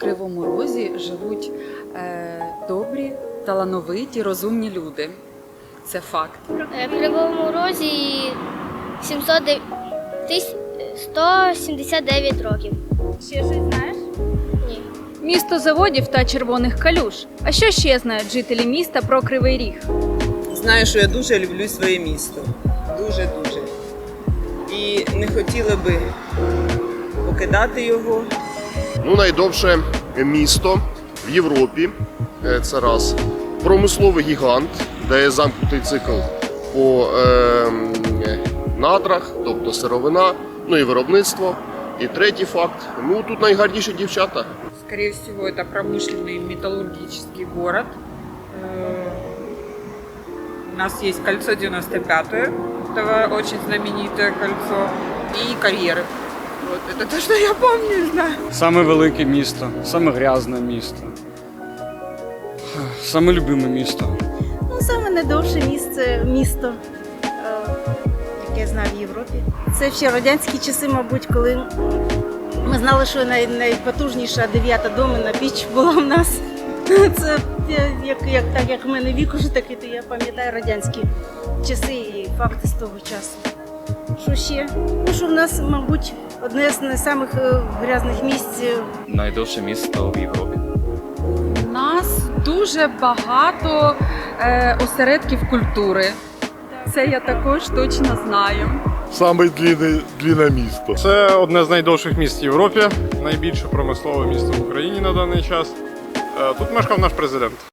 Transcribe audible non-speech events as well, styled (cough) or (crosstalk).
Кривому Розі живуть е, добрі, талановиті, розумні люди. Це факт. Е, В Кривому Розі 700 179 років. Ще щось знаєш? Ні. Місто заводів та червоних калюж. А що ще знають жителі міста про Кривий Ріг? Знаю, що я дуже люблю своє місто. Дуже дуже. І не хотіла би покидати його. Ну, найдовше місто в Європі. Е, Це раз. Промисловий гігант, де є замкнутий цикл по е, м, надрах, тобто сировина, ну і виробництво. І третій факт. Ну тут найгарніші дівчата. Скорее всего, это промышленный металлургический город. Э, У нас есть кольцо 95 это очень знаменитое кольцо, и карьеры. Вот это то, что я помню и знаю. Саме велике місто, саме грязне місто. Саме любиме місто. Ну, саме найдовше місце, місто, е, яке я знаю в Європі. Це ще радянські часи, мабуть, коли ми знали, що най, найпотужніша дев'ята домина піч була в нас. (laughs) Це е, як, як, так як в мене вік уже такий, то я пам'ятаю радянські часи і факти з того часу. Що ще? Ну, що в нас, мабуть, одне з найсамих е, грязних місць е, найдовше місто в Європі. У нас дуже багато е, осередків культури. Це я також точно знаю. Саме длінне, длінне місто. Це одне з найдовших міст в Європі, найбільше промислове місто в Україні на даний час. Е, Тут мешкав наш президент.